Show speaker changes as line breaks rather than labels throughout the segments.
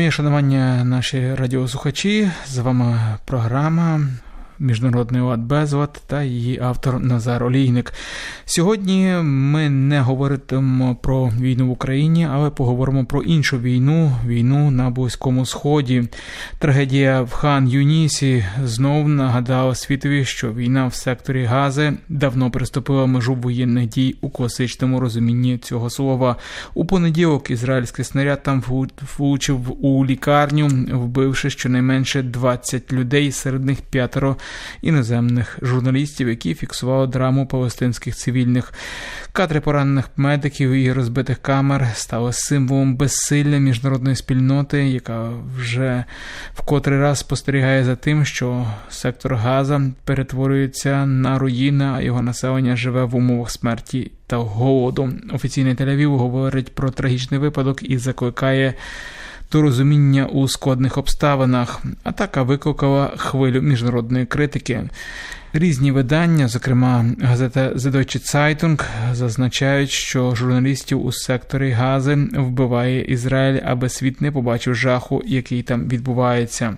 Моє шанування, наші радіослухачі. З вами програма Міжнародний лад Безлад та її автор Назар Олійник. Сьогодні ми не говоритимо про війну в Україні, але поговоримо про іншу війну війну на Близькому Сході. Трагедія в хан Юнісі знов нагадала світові, що війна в секторі Гази давно приступила межу воєнних дій у класичному розумінні цього слова. У понеділок ізраїльський снаряд там влучив у лікарню, вбивши щонайменше 20 людей, серед них п'ятеро іноземних журналістів, які фіксували драму палестинських цивільних. Кадри поранених медиків і розбитих камер стали символом безсилля міжнародної спільноти, яка вже в котрий раз спостерігає за тим, що сектор Газа перетворюється на руїни, а його населення живе в умовах смерті та голоду. Офіційний телевів говорить про трагічний випадок і закликає до розуміння у складних обставинах. Атака викликала хвилю міжнародної критики. Різні видання, зокрема газета The Zeitung, зазначають, що журналістів у секторі Гази вбиває Ізраїль, аби світ не побачив жаху, який там відбувається.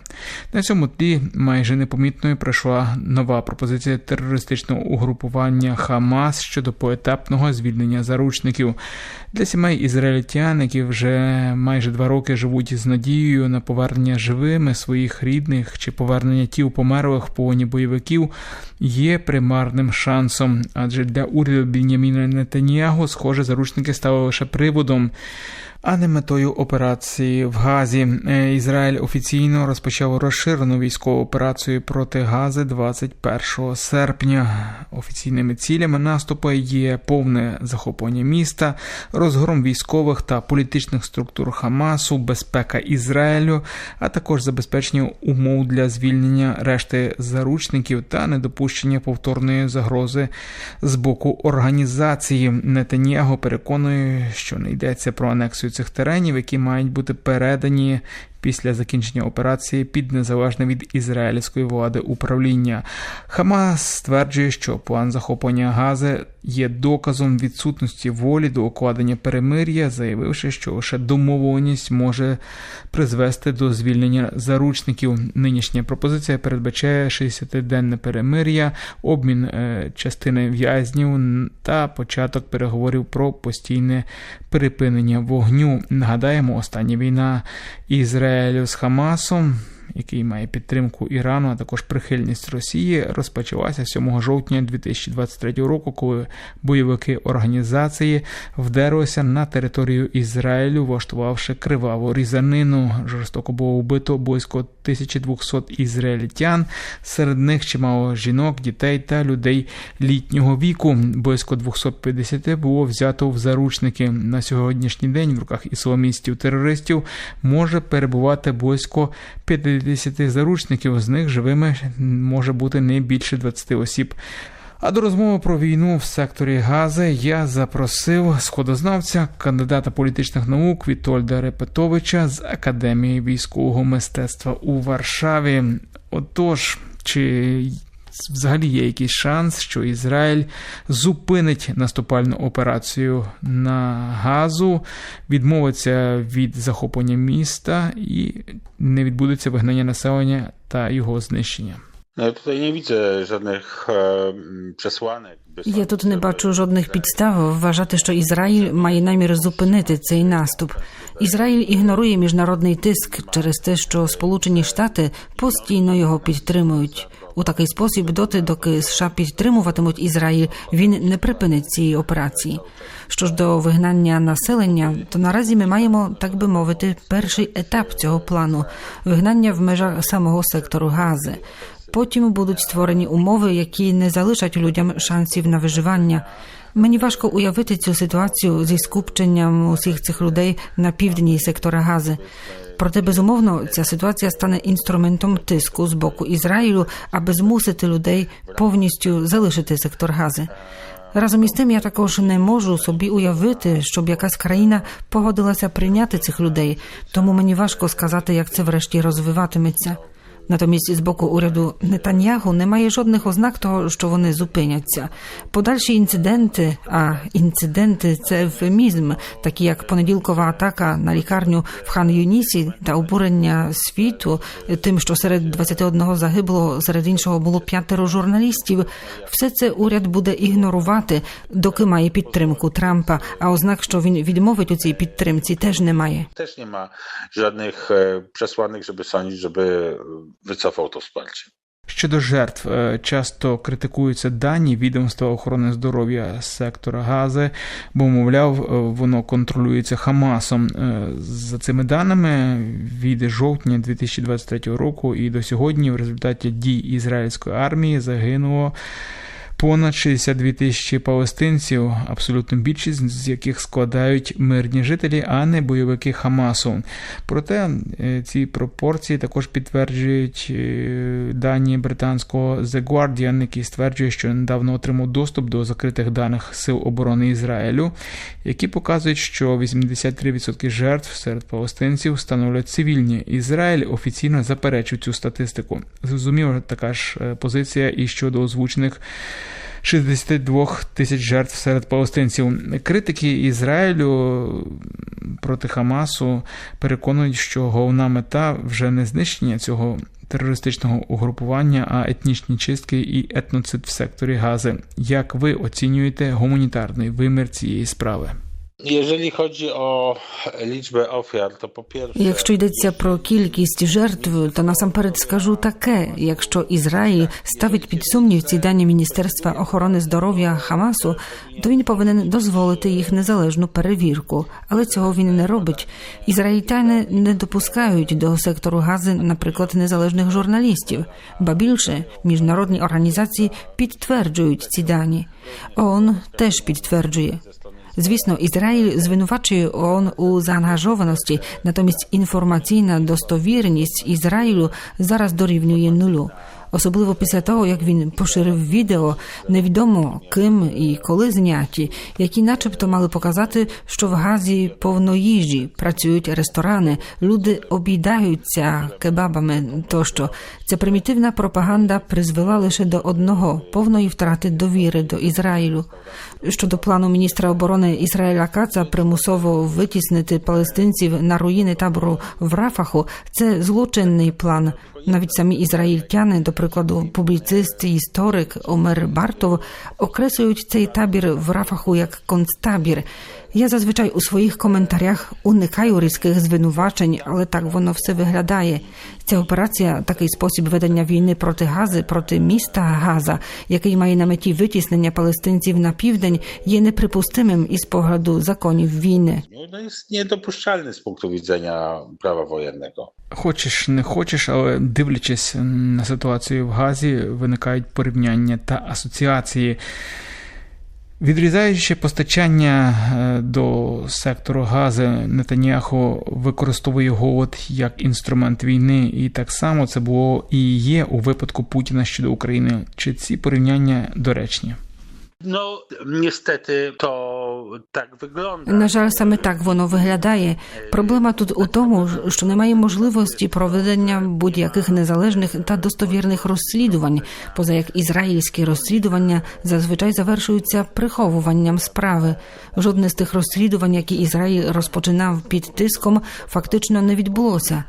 На цьому тлі майже непомітною пройшла нова пропозиція терористичного угрупування Хамас щодо поетапного звільнення заручників для сімей ізраїльтян, які вже майже два роки живуть з надією на повернення живими своїх рідних чи повернення тіл померлих в полоні бойовиків є примарним шансом, адже для уряду Біняміна Нетаніягу, схоже, заручники стали лише приводом а не метою операції в Газі. Е, Ізраїль офіційно розпочав розширену військову операцію проти Гази 21 серпня. Офіційними цілями наступу є повне захоплення міста, розгром військових та політичних структур Хамасу, безпека Ізраїлю, а також забезпечення умов для звільнення решти заручників та недопущення повторної загрози з боку організації. Нетаньяго переконує, що не йдеться про анексію цих теренів, які мають бути передані після закінчення операції під незалежне від ізраїльської влади управління. Хамас стверджує, що план захоплення Гази є доказом відсутності волі до укладення перемир'я, заявивши, що лише домовленість може призвести до звільнення заручників. Нинішня пропозиція передбачає 60-денне перемир'я, обмін е, частини в'язнів та початок переговорів про постійне припинення вогню. Нагадаємо, остання війна Ізраїлю з Хамасом який має підтримку Ірану, а також прихильність Росії, розпочалася 7 жовтня 2023 року, коли бойовики організації вдерлися на територію Ізраїлю, влаштувавши криваву різанину. Жорстоко було вбито близько 1200 ізраїльтян, серед них чимало жінок, дітей та людей літнього віку. Близько 250 було взято в заручники. На сьогоднішній день в руках ісламістів-терористів може перебувати близько 50 50 заручників, з них живими може бути не більше 20 осіб. А до розмови про війну в секторі Гази я запросив сходознавця, кандидата політичних наук Вітольда Репетовича з Академії військового мистецтва у Варшаві. Отож, чи взагалі є якийсь шанс, що Ізраїль зупинить наступальну операцію на газу, відмовиться від захоплення міста і не відбудеться вигнання населення та його знищення.
No, ja tutaj nie widzę żadnych przesłanek. by
Я тут не бачу жодних підстав вважати, що Ізраїль має намір зупинити цей наступ. Ізраїль ігнорує міжнародний тиск через те, що Сполучені Штати постійно його підтримують. У такий спосіб, доти, доки США підтримуватимуть Ізраїль, він не припинить цієї операції. Що ж до вигнання населення, то наразі ми маємо, так би мовити, перший етап цього плану вигнання в межах самого сектору Гази. Потім будуть створені умови, які не залишать людям шансів на виживання. Мені важко уявити цю ситуацію зі скупченням усіх цих людей на півдні сектора Гази. Проте, безумовно, ця ситуація стане інструментом тиску з боку Ізраїлю, аби змусити людей повністю залишити сектор Гази. Разом із тим, я також не можу собі уявити, щоб якась країна погодилася прийняти цих людей, тому мені важко сказати, як це врешті розвиватиметься. Натомість з боку уряду Нетаньягу немає жодних ознак того, що вони зупиняться. Подальші інциденти, а інциденти це ефемізм, такі як понеділкова атака на лікарню в Хан Юнісі та обурення світу тим, що серед 21 загиблого, серед іншого було п'ятеро журналістів. Все це уряд буде ігнорувати, доки має підтримку Трампа. А ознак, що він відмовить у цій підтримці, теж немає.
Też nie ma żadnych e, przesłanek, żeby sądzić, żeby wycofał to wsparcie.
Щодо жертв, е, часто критикуються дані відомства охорони здоров'я сектора Гази, бо, мовляв, е, воно контролюється Хамасом. Е, За цими даними, від жовтня 2023 року і до сьогодні в результаті дій ізраїльської армії загинуло понад 62 тисячі палестинців, абсолютно більшість з яких складають мирні жителі, а не бойовики Хамасу. Проте е, ці пропорції також підтверджують е, дані британського The Guardian, який стверджує, що недавно отримав доступ до закритих даних Сил оборони Ізраїлю, які показують, що 83% жертв серед палестинців становлять цивільні. Ізраїль офіційно заперечує цю статистику. Зрозуміло, така ж е, позиція і щодо озвучених 62 тисяч жертв серед палестинців. Критики Ізраїлю проти Хамасу переконують, що головна мета вже не знищення цього терористичного угрупування, а етнічні чистки і етноцид в секторі Гази. Як ви оцінюєте гуманітарний вимір цієї справи?
Jeżeli chodzi o liczbę ofiar, to po pierwsze.
Якщо йдеться про кількість жертв, то насамперед скажу таке: якщо Ізраїль ставить під сумнів ці дані Міністерства охорони здоров'я Хамасу, то він повинен дозволити їх незалежну перевірку. Але цього він не робить. Ізраїльтяни не допускають до сектору гази, наприклад, незалежних журналістів. Ба більше міжнародні організації підтверджують ці дані. ООН теж підтверджує. Звісно, Ізраїль звинувачує ООН у заангажованості, натомість інформаційна достовірність Ізраїлю зараз дорівнює нулю. Особливо після того, як він поширив відео, невідомо ким і коли зняті, які, начебто, мали показати, що в Газі повно їжі, працюють ресторани, люди обійдаються кебабами тощо. Ця примітивна пропаганда призвела лише до одного повної втрати довіри до Ізраїлю. Щодо плану міністра оборони Ізраїля Каца примусово витіснити палестинців на руїни табору в Рафаху, це злочинний план. Навіть самі ізраїльтяни, до прикладу, публіцист і історик Омер Бартов, окреслюють цей табір в Рафаху як концтабір. Я зазвичай у своїх коментарях уникаю різких звинувачень, але так воно все виглядає. Ця операція, такий спосіб ведення війни проти Гази, проти міста Газа, який має на меті витіснення палестинців на південь, є неприпустимим із погляду законів війни.
No, jest niedopuszczalny z punktu widzenia prawa wojennego.
Хочеш, не хочеш, але дивлячись на ситуацію в Газі, виникають порівняння та асоціації. Відрізаючи постачання е, до сектору Гази, Нетаніаху використовує голод як інструмент війни, і так само це було і є у випадку Путіна щодо України. Чи ці порівняння доречні?
Ну, No, niestety tak wygląda.
На жаль, саме так воно виглядає. Проблема тут у тому, що немає можливості проведення будь-яких незалежних та достовірних розслідувань, поза як ізраїльські розслідування зазвичай завершуються приховуванням справи. Жодне з тих розслідувань, які Ізраїль розпочинав під тиском, фактично не відбулося.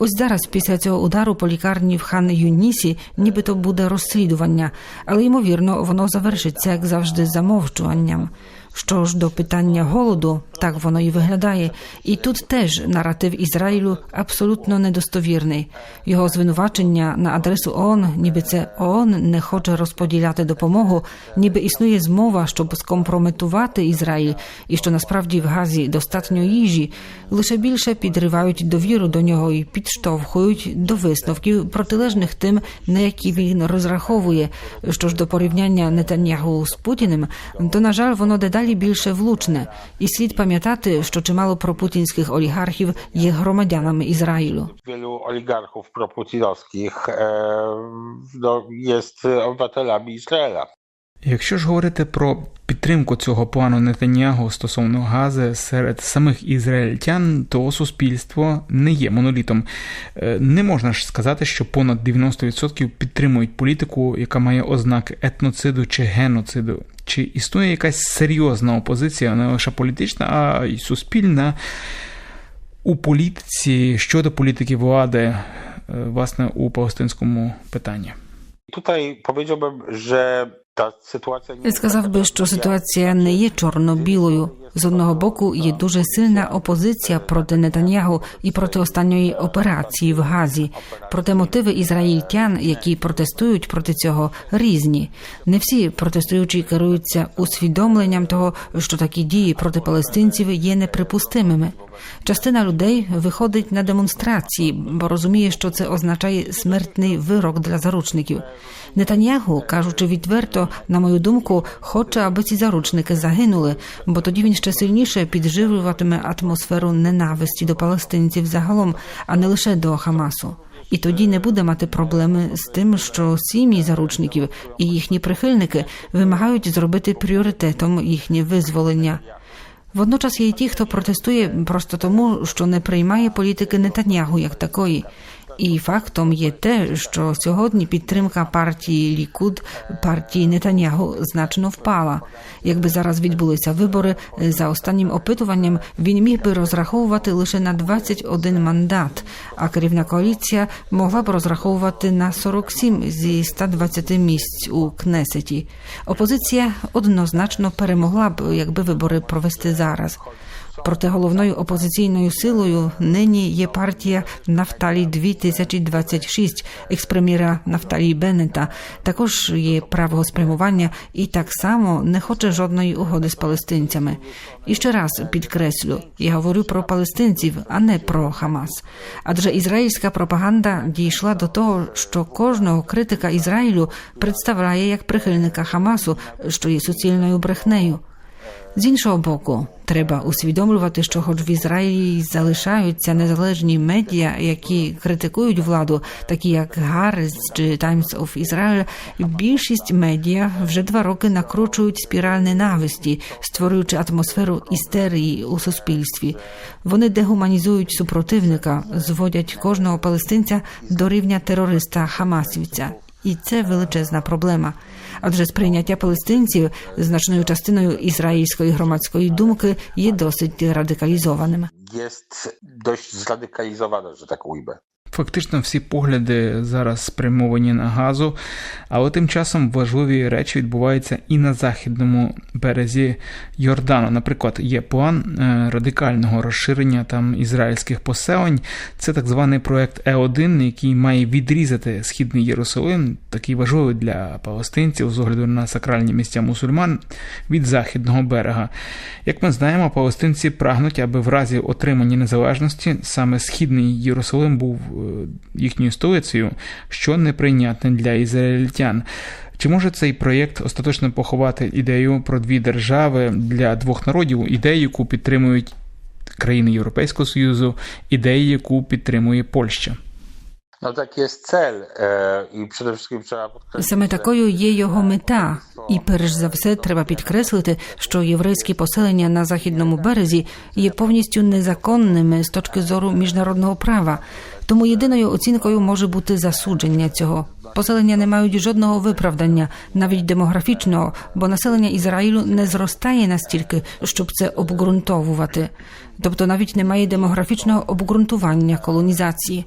Ось зараз, після цього удару по лікарні в хан Юнісі, нібито буде розслідування, але ймовірно, воно завершиться, як завжди, замовчуванням. Що ж до питання голоду, так воно і виглядає. І тут теж наратив Ізраїлю абсолютно недостовірний. Його звинувачення на адресу ООН, ніби це ООН не хоче розподіляти допомогу, ніби існує змова, щоб скомпрометувати Ізраїль, і що насправді в Газі достатньо їжі, лише більше підривають довіру до нього і підштовхують до висновків протилежних тим, на які він розраховує. Що ж до порівняння Нетаньягу з Путіним, то на жаль, воно дедалі більше влучне, і слід пам'ятати, що чимало пропутінських олігархів є громадянами Ізраїлю.
Wielu oligarchów proputinowskich e, no, jest obywatelami Izraela.
Якщо ж говорити про підтримку цього плану Нетаньягу стосовно Гази серед самих ізраїльтян, то суспільство не є монолітом. Е, Не можна ж сказати, що понад 90% підтримують політику, яка має ознаки етноциду чи геноциду. Чи існує якась серйозна опозиція, не лише політична, а й суспільна у політиці щодо політики е, власне, у палестинському питанні?
Tutaj powiedziałbym, że
Я сказав би, що ситуація не є чорно-білою. З одного боку є дуже сильна опозиція проти Нетаньягу і проти останньої операції в Газі. Проте мотиви ізраїльтян, які протестують проти цього, різні. Не всі протестуючі керуються усвідомленням того, що такі дії проти палестинців є неприпустимими. Частина людей виходить на демонстрації, бо розуміє, що це означає смертний вирок для заручників. Нетаньягу, кажучи відверто, на мою думку, хоче, аби ці заручники загинули, бо тоді він ще сильніше підживлюватиме атмосферу ненависті до палестинців загалом, а не лише до Хамасу. І тоді не буде мати проблеми з тим, що сім'ї заручників і їхні прихильники вимагають зробити пріоритетом їхнє визволення. Водночас є й ті, хто протестує просто тому, що не приймає політики Нетаньягу як такої. І фактом є те, що сьогодні підтримка партії Лікуд, партії Нетаньягу значно впала. Якби зараз відбулися вибори, за останнім опитуванням він міг би розраховувати лише на 21 мандат, а керівна коаліція могла б розраховувати на 47 зі 120 місць у Кнесеті. Опозиція однозначно перемогла б, якби вибори провести зараз. Проте головною опозиційною силою нині є партія Нафталі 2026 експрем'єра Нафталі Беннета. Також є правого спрямування і так само не хоче жодної угоди з палестинцями. І ще раз підкреслю, я говорю про палестинців, а не про Хамас. Адже ізраїльська пропаганда дійшла до того, що кожного критика Ізраїлю представляє як прихильника Хамасу, що є суцільною брехнею. З іншого боку, треба усвідомлювати, що, хоч в Ізраїлі залишаються незалежні медіа, які критикують владу, такі як Гарес чи Times of Israel, більшість медіа вже два роки накручують спіраль ненависті, створюючи атмосферу істерії у суспільстві. Вони дегуманізують супротивника, зводять кожного палестинця до рівня терориста Хамасівця. І це величезна проблема. Адже сприйняття палестинців значною частиною ізраїльської громадської думки є досить радикалізованим.
Є досить зрадикалізована, що так ujmę.
Фактично всі погляди зараз спрямовані на газу, але тим часом важливі речі відбуваються і на західному березі Йордану. Наприклад, є план е, радикального розширення там ізраїльських поселень. Це так званий проект Е1, який має відрізати східний Єрусалим, такий важливий для палестинців з огляду на сакральні місця мусульман від західного берега. Як ми знаємо, палестинці прагнуть, аби в разі отримання незалежності саме східний Єрусалим був е, їхньою столицею, що неприйнятне для ізраїльтян. Чи може цей проєкт остаточно поховати ідею про дві держави для двох народів, ідею, яку підтримують країни Європейського Союзу, ідею, яку підтримує Польща?
No tak jest cel e, i przede wszystkim trzeba podkreślić,
Саме такою є його мета. І перш за все треба підкреслити, що єврейські поселення на західному березі є повністю незаконними з точки зору міжнародного права. Тому єдиною оцінкою може бути засудження цього. Поселення не мають жодного виправдання, навіть демографічного, бо населення Ізраїлю не зростає настільки, щоб це обґрунтовувати. Тобто навіть немає демографічного обґрунтування колонізації.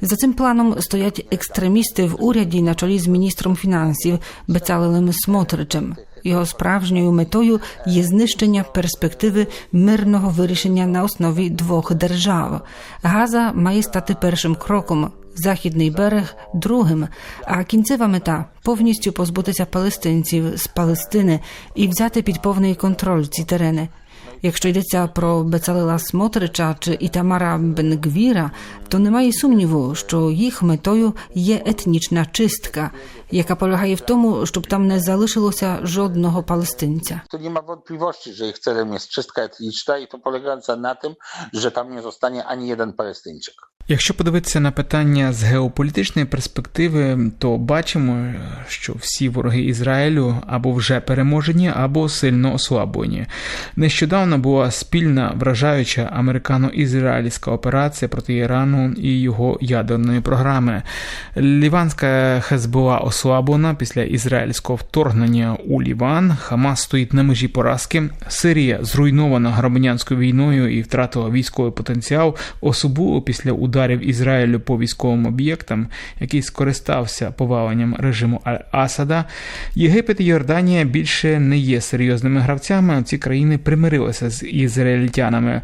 За цим планом стоять екстремісти в уряді на чолі з міністром фінансів Бецалелем Смотричем. Його справжньою метою є знищення перспективи мирного вирішення на основі двох держав. Газа має стати першим кроком. Західний берег другим, а кінцева мета повністю позбутися палестинців з Палестини і взяти під повний контроль ці терени. Якщо йдеться про Бецалела Смотрича чи Ітамара Бенгвіра, то немає сумніву, що їх метою є етнічна чистка, яка полягає в тому, щоб там не залишилося жодного палестинця.
То нема wątpliwości, że ich celem jest czystka etniczna i to polegająca na tym, że tam nie zostanie ani jeden Palestyńczyk.
Якщо подивитися на питання з геополітичної перспективи, то бачимо, що всі вороги Ізраїлю або вже переможені, або сильно ослаблені. Нещодавно була спільна вражаюча американо-ізраїльська операція проти Ірану і його ядерної програми. Ліванська Хезбола ослаблена після ізраїльського вторгнення у Ліван. Хамас стоїть на межі поразки. Сирія зруйнована громадянською війною і втратила військовий потенціал, особливо після ударів Ізраїлю по військовим об'єктам, який скористався поваленням режиму Аль-Асада. Єгипет і Йорданія більше не є серйозними гравцями. Ці країни примирилися з ізраїльтянами.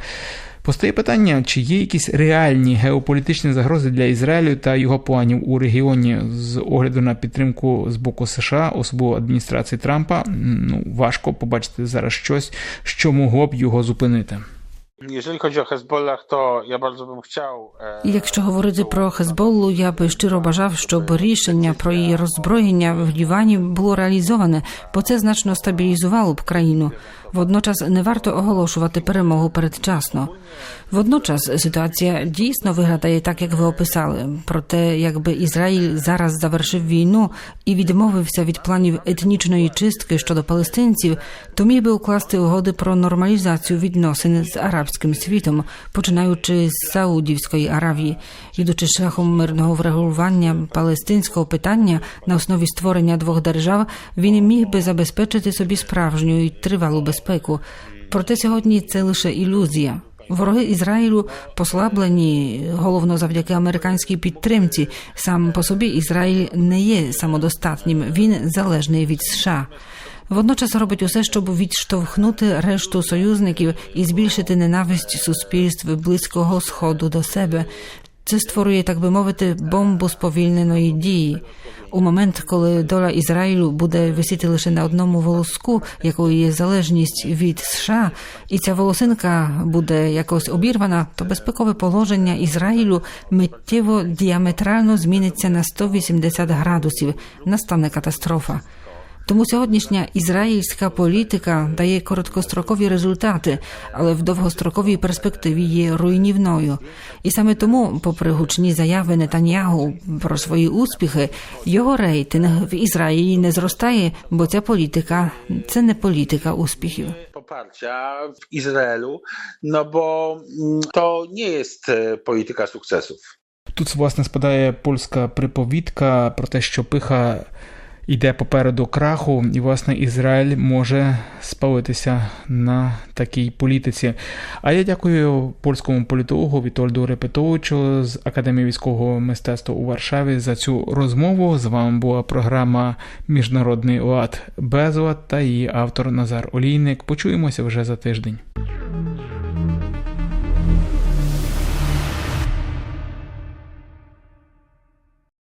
Постає питання, чи є якісь реальні геополітичні загрози для Ізраїлю та його планів у регіоні з огляду на підтримку з боку США, особливо адміністрації Трампа. Ну важко побачити зараз щось, що могло б його зупинити.
Jeżeli chodzi o Hezbollah, to ja bardzo bym chciał. e,
Якщо говорити про Хезболлу, я би щиро бажав, щоб рішення про її роззброєння в Лівані було реалізоване, бо це значно стабілізувало б країну. Водночас не варто оголошувати перемогу передчасно. Водночас ситуація дійсно виглядає так, як ви описали. Проте, якби Ізраїль зараз завершив війну і відмовився від планів етнічної чистки щодо палестинців, то міг би укласти угоди про нормалізацію відносин з арабським світом, починаючи з Саудівської Аравії, ідучи шляхом мирного врегулювання палестинського питання на основі створення двох держав, він міг би забезпечити собі справжню і тривалу безпеку. Проте сьогодні це лише ілюзія. Вороги Ізраїлю послаблені головно завдяки американській підтримці. Сам по собі Ізраїль не є самодостатнім, він залежний від США. Водночас робить усе, щоб відштовхнути решту союзників і збільшити ненависть суспільств близького сходу до себе. Це створює, так би мовити, бомбу сповільненої дії. У момент, коли доля Ізраїлю буде висіти лише на одному волоску, якою є залежність від США, і ця волосинка буде якось обірвана, то безпекове положення Ізраїлю миттєво діаметрально зміниться на 180 градусів. Настане катастрофа. Тому сьогоднішня ізраїльська політика дає короткострокові результати, але в довгостроковій перспективі є руйнівною. І саме тому, попри гучні заяви Нетаньягу про свої успіхи, його рейтинг в Ізраїлі не зростає, бо ця політика це не політика успіхів.
poparcia w Izraelu, no bo to nie jest polityka sukcesów.
Тут, власне, спадає польська приповідка про те, що пиха йде попереду краху, і, власне, Ізраїль може спалитися на такій політиці. А я дякую польському політологу Вітольду Репетовичу з Академії військового мистецтва у Варшаві за цю розмову. З вами була програма Міжнародний лад Безлад та її автор Назар Олійник. Почуємося вже за тиждень.